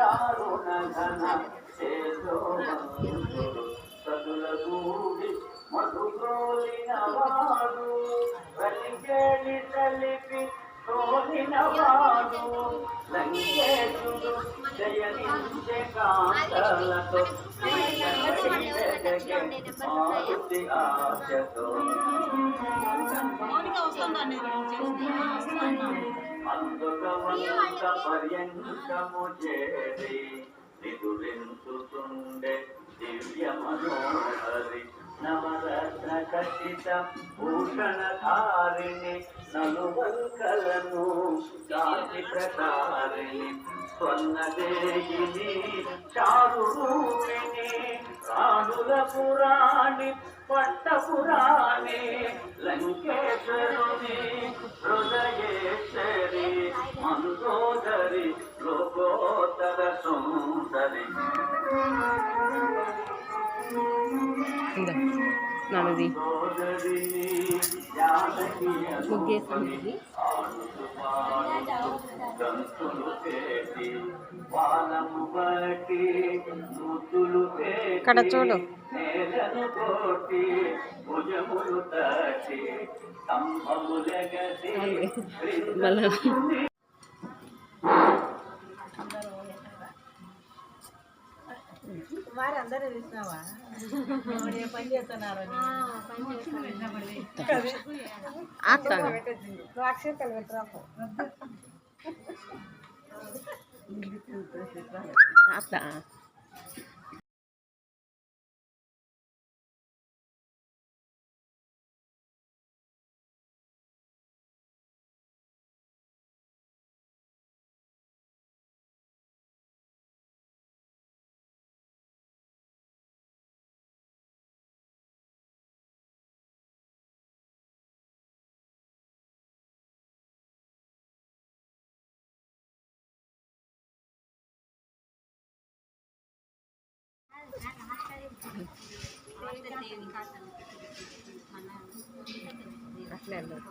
దారుణగన సదుల గూడి మధుగోలిన వాడు వెలిగేలి తలిపి మౌనిక వస్తుందండి వస్తున్నా. అందుకమంత పర్యంకము చేరి నిదురించుతుండే దివ్య మనోహరి నవరత్న కటిత భూషణధారిణి నలువంకలను కాంతి ప్రకారిణి స్వర్ణదేహిని చారు రూపిణి రాణుల పురాణి పట్టపురాణి లంకేశ్వరుని లోకోత్తర సుందరి. ముగ్గేసింది ఇక్కడ చూడు. నేలను కోటి భుజములు తట్టి స్తంభములగసి వారు అందరూ ఎవరు ఏ పని చేస్తున్నారు అక్షంతలు పెట్టరాపు అత్త. అట్లా వెళ్ళదు